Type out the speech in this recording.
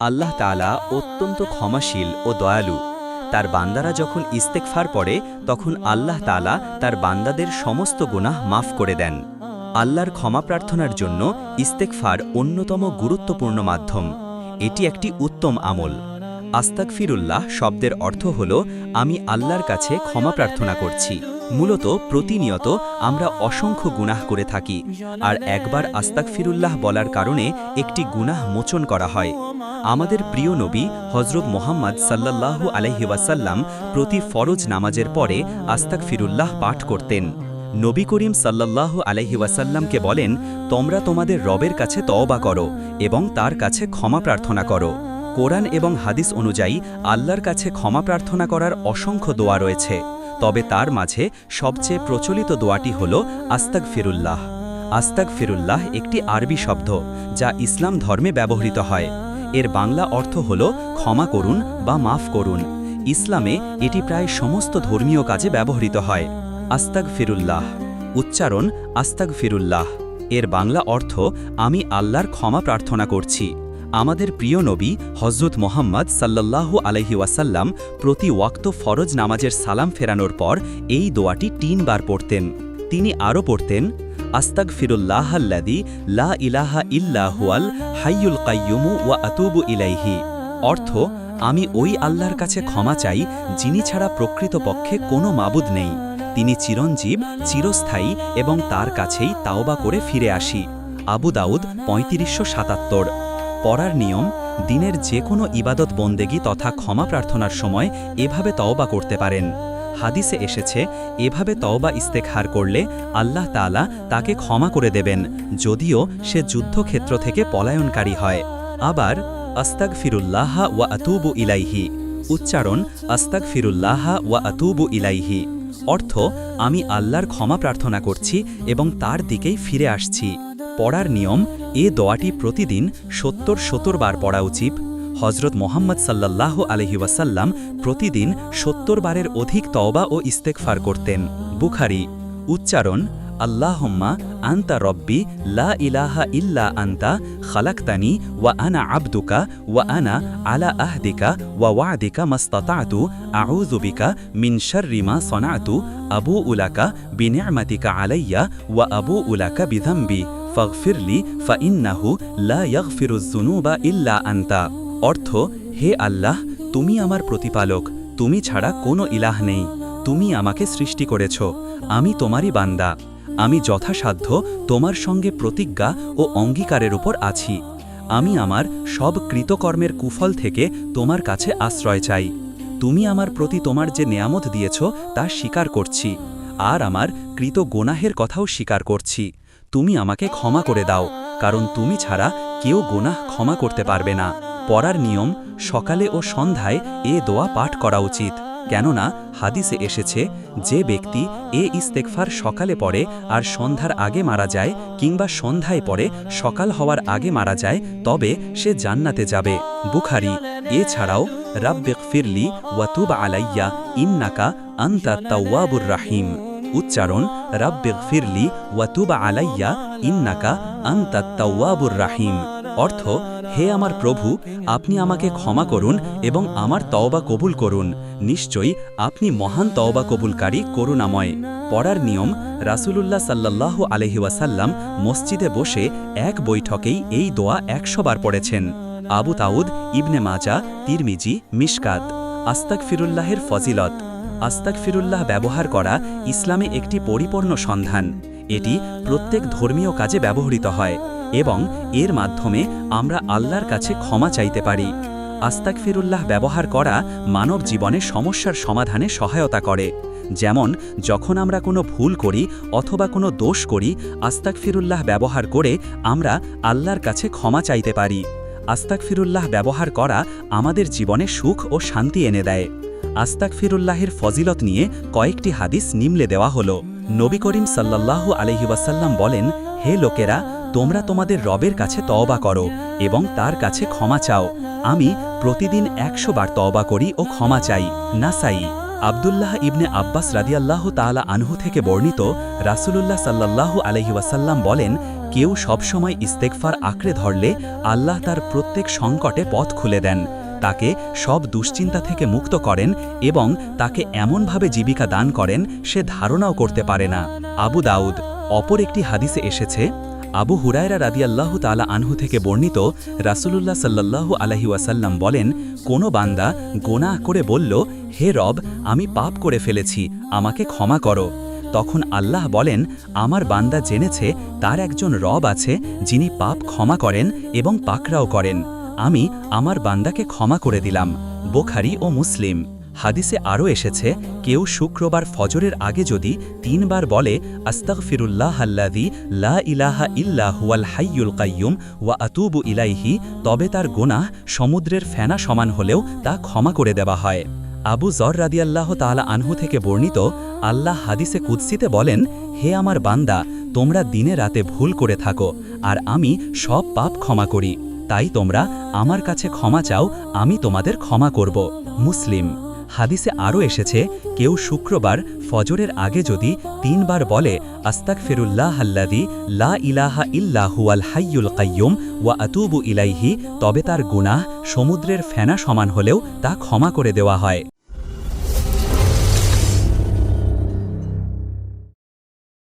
আল্লাহ তালা অত্যন্ত ক্ষমাশীল ও দয়ালু। তার বান্দারা যখন ইস্তেকফার পড়ে, তখন আল্লাহ তালা তার বান্দাদের সমস্ত গুনাহ মাফ করে দেন। আল্লাহর ক্ষমা প্রার্থনার জন্য ইস্তেকফার অন্যতম গুরুত্বপূর্ণ মাধ্যম। এটি একটি উত্তম আমল। আস্তাকফিরুল্লাহ শব্দের অর্থ হল, আমি আল্লাহর কাছে ক্ষমা প্রার্থনা করছি। মূলত প্রতিনিয়ত আমরা অসংখ্য গুনাহ করে থাকি। আর একবার আস্তাকফিরুল্লাহ বলার কারণে একটি গুনাহ মোচন করা হয়। আমাদের প্রিয় নবী হজরত মোহাম্মদ সাল্লাল্লাহু আলহি ওয়াসাল্লাম প্রতি ফরজ নামাজের পরে আস্তাকফিরুল্লাহ পাঠ করতেন। নবী করিম সাল্লাল্লাহু আলহি ওয়াসাল্লামকে বলেন, তোমরা তোমাদের রবের কাছে তওবা করো এবং তার কাছে ক্ষমা প্রার্থনা করো। কোরআন এবং হাদিস অনুযায়ী আল্লাহর কাছে ক্ষমা প্রার্থনা করার অসংখ্য দোয়া রয়েছে। তবে তার মাঝে সবচেয়ে প্রচলিত দোয়াটি হল আস্তাক ফিরুল্লাহ আস্তাক ফিরুল্লাহ একটি আরবি শব্দ যা ইসলাম ধর্মে ব্যবহৃত হয়। এর বাংলা অর্থ হল ক্ষমা করুন বা মাফ করুন। ইসলামে এটি প্রায় সমস্ত ধর্মীয় কাজে ব্যবহৃত হয়। আস্তাক ফিরুল্লাহ উচ্চারণ আস্তাক ফিরুল্লাহ এর বাংলা অর্থ, আমি আল্লাহর ক্ষমা প্রার্থনা করছি। আমাদের প্রিয় নবী হজরত মোহাম্মদ সাল্লাল্লাহু আলহি ওয়াসাল্লাম প্রতি ওয়াক্ত ফরজ নামাজের সালাম ফেরানোর পর এই দোয়াটি তিনবার পড়তেন। তিনি আরও পড়তেন আস্তাক ফিরুল্লাহ আল্লাদি লা ইলাহা ইল্লাহুয়াল হাইয়ুল কাইয়ুমু ওয়া আতুবু ইলাইহি। অর্থ, আমি ওই আল্লাহর কাছে ক্ষমা চাই, যিনি ছাড়া প্রকৃতপক্ষে কোনো মাবুদ নেই। তিনি চিরঞ্জীব, চিরস্থায়ী এবং তার কাছেই তাওবা করে ফিরে আসি। আবু দাউদ পঁয়ত্রিশশো সাতাত্তর। পড়ার নিয়ম, দিনের যে কোনো ইবাদত বন্দেগী তথা ক্ষমা প্রার্থনার সময় এভাবে তওবা করতে পারেন। হাদিসে এসেছে, এভাবে তওবা ইস্তেকহার করলে আল্লাহ তাআলা তাকে ক্ষমা করে দেবেন, যদিও সে যুদ্ধক্ষেত্র থেকে পলায়নকারী হয়। আবার আস্তাক ফিরুল্লাহা ওয়া আতুবু ইলাইহি। উচ্চারণ আস্তাক ফিরুল্লাহা ওয়া আতুবু ইলাইহি। অর্থ, আমি আল্লাহর ক্ষমা প্রার্থনা করছি এবং তার দিকেই ফিরে আসছি। পড়ার নিয়ম, এ দোয়াটি প্রতিদিন সত্তর সত্তর বার পড়া উচিত। হজরত মোহাম্মদ সাল্লাল্লাহ আলহি ওয়াসাল্লাম প্রতিদিন সত্তর বারের অধিক তওবা ও ইস্তেকফার করতেন। বুখারি, উচ্চারণ, আল্লাহম্মা আন্তা রব্বি লা ইলাহা ইল্লা আন্তা খালাক্তানি ওয়া আনা আবদুকা ওয়া আনা আলা আহদিকা ওয়া ওয়াদিকা মাস্তাতাতু আউজুবিকা মিন শাররি মা সনাতু, আবু উলাকা বিনি'মাতিকা আলাইয়া ওয়া আবু উলাকা বিধাম্বি ফাগফিরলি, ফাইন্নাহু লা ইয়াগফিরুজ-যুনুবা ইল্লা আন্তা। অর্থ, হে আল্লাহ, তুমি আমার প্রতিপালক, তুমি ছাড়া কোনো ইলাহ নেই। তুমি আমাকে সৃষ্টি করেছ, আমি তোমারই বান্দা। আমি যথাসাধ্য তোমার সঙ্গে প্রতিজ্ঞা ও অঙ্গীকারের উপর আছি। আমি আমার সব কৃতকর্মের কুফল থেকে তোমার কাছে আশ্রয় চাই। তুমি আমার প্রতি তোমার যে নেয়ামত দিয়েছ, তা স্বীকার করছি। আর আমার কৃত গোনাহের কথাও স্বীকার করছি। তুমি আমাকে ক্ষমা করে দাও, কারণ তুমি ছাড়া কেউ গোনাহ ক্ষমা করতে পারবে না। পড়ার নিয়ম, সকালে ও সন্ধ্যায় এ দোয়া পাঠ করা উচিত। কেননা, হাদিসে এসেছে, যে ব্যক্তি এ ইস্তেকফার সকালে পড়ে আর সন্ধ্যার আগে মারা যায় কিংবা সন্ধ্যায় পড়ে সকাল হওয়ার আগে মারা যায়, তবে সে জান্নাতে যাবে। বুখারি, এছাড়াও রাব্বেক ফিরলি ওয়াতুব আলাইয়া ইন্নাকা আন্তা তাওয়াবুর রাহিম। উচ্চারণ রাব্বেক ফিরলি ওয়াতুবা আলাইয়া, ইন্নাকা আন্তা তাওয়াবুর রাহিম। অর্থ, হে আমার প্রভু, আপনি আমাকে ক্ষমা করুন এবং আমার তওবা কবুল করুন। নিশ্চয়ই আপনি মহান তওবা কবুলকারী, করুণাময়। পড়ার নিয়ম, রাসূলুল্লাহ সাল্লাল্লাহু আলহি ওয়াসাল্লাম মসজিদে বসে এক বৈঠকেই এই দোয়া একশো বার পড়েছেন। আবু তাউদ, ইবনে মাজা, তিরমিজি, মিশকাত। আস্তাক ফিরুল্লাহের ফজিলত। আস্তাক ফিরুল্লাহ ব্যবহার করা ইসলামে একটি পরিপূর্ণ সন্ধান। এটি প্রত্যেক ধর্মীয় কাজে ব্যবহৃত হয় এবং এর মাধ্যমে আমরা আল্লাহর কাছে ক্ষমা চাইতে পারি। আস্তাক ফিরুল্লাহ ব্যবহার করা মানব জীবনে সমস্যার সমাধানে সহায়তা করে। যেমন, যখন আমরা কোনো ভুল করি অথবা কোনো দোষ করি আস্তাক ফিরুল্লাহ ব্যবহার করে আমরা আল্লাহর কাছে ক্ষমা চাইতে পারি। আস্তাক ফিরুল্লাহ ব্যবহার করা আমাদের জীবনে সুখ ও শান্তি এনে দেয়। আস্তাক ফিরুল্লাহের ফজিলত নিয়ে কয়েকটি হাদিস নিমলে দেওয়া হল। নবী করিম সাল্লাল্লাহু আলহিবাসাল্লাম বলেন, হে লোকেরা, তোমরা তোমাদের রবের কাছে তওবা করো এবং তার কাছে ক্ষমা চাও। আমি প্রতিদিন একশো বার তওবা করি ও ক্ষমা চাই। না নাসাই, আবদুল্লাহ ইবনে আব্বাস রাদিয়াল্লাহ তাআলা আনহু থেকে বর্ণিত রাসূলুল্লাহ সাল্লাল্লাহু আলহি ওয়াসাল্লাম বলেন, কেউ সবসময় ইস্তেকফার আঁকড়ে ধরলে আল্লাহ তার প্রত্যেক সংকটে পথ খুলে দেন। তাকে সব দুশ্চিন্তা থেকে মুক্ত করেন এবং তাকে এমনভাবে জীবিকা দান করেন সে ধারণাও করতে পারে না। আবু দাউদ, অপর একটি হাদিসে এসেছে, আবু হুরায়রা রাদিয়াল্লাহু তালা আনহু থেকে বর্ণিত রাসূলুল্লাহ সাল্লাল্লাহু আলাইহি ওয়াসাল্লাম বলেন, কোনো বান্দা গোনাহ করে বলল, হে রব, আমি পাপ করে ফেলেছি, আমাকে ক্ষমা করো তখন আল্লাহ বলেন, আমার বান্দা জেনেছে, তার একজন রব আছে যিনি পাপ ক্ষমা করেন এবং পাকরাও করেন আমি আমার বান্দাকে ক্ষমা করে দিলাম, বোখারি ও মুসলিম। হাদিসে আরও এসেছে, কেউ শুক্রবার ফজরের আগে যদি তিনবার বলে, আস্তাগফিরুল্লাহ আল্লাদি লা ইলাহা ইল্লা হুয়াল হাইয়ুল কাইয়ুম ওয়া আতুবু ইলাইহি তবে তার গোনাহ সমুদ্রের ফেনা সমান হলেও তা ক্ষমা করে দেওয়া হয়। আবু জর রাদিয়াল্লাহ তাআলা আনহু থেকে বর্ণিত, আল্লাহ হাদিসে কুৎসিতে বলেন, হে আমার বান্দা, তোমরা দিনে রাতে ভুল করে থাকো, আর আমি সব পাপ ক্ষমা করি। তাই তোমরা আমার কাছে ক্ষমা চাও, আমি তোমাদের ক্ষমা করব। মুসলিম, হাদিসে আরও এসেছে, কেউ শুক্রবার ফজরের আগে যদি তিনবার বলে আস্তাক ফিরুল্লাহ আল্লাদি লা ইলাহা ইল্লাহু আল হাইয়ুল কাইয়ুম ওয়া আতুবু ইলাইহি তবে তার গুনাহ সমুদ্রের ফেনা সমান হলেও তা ক্ষমা করে দেওয়া হয়।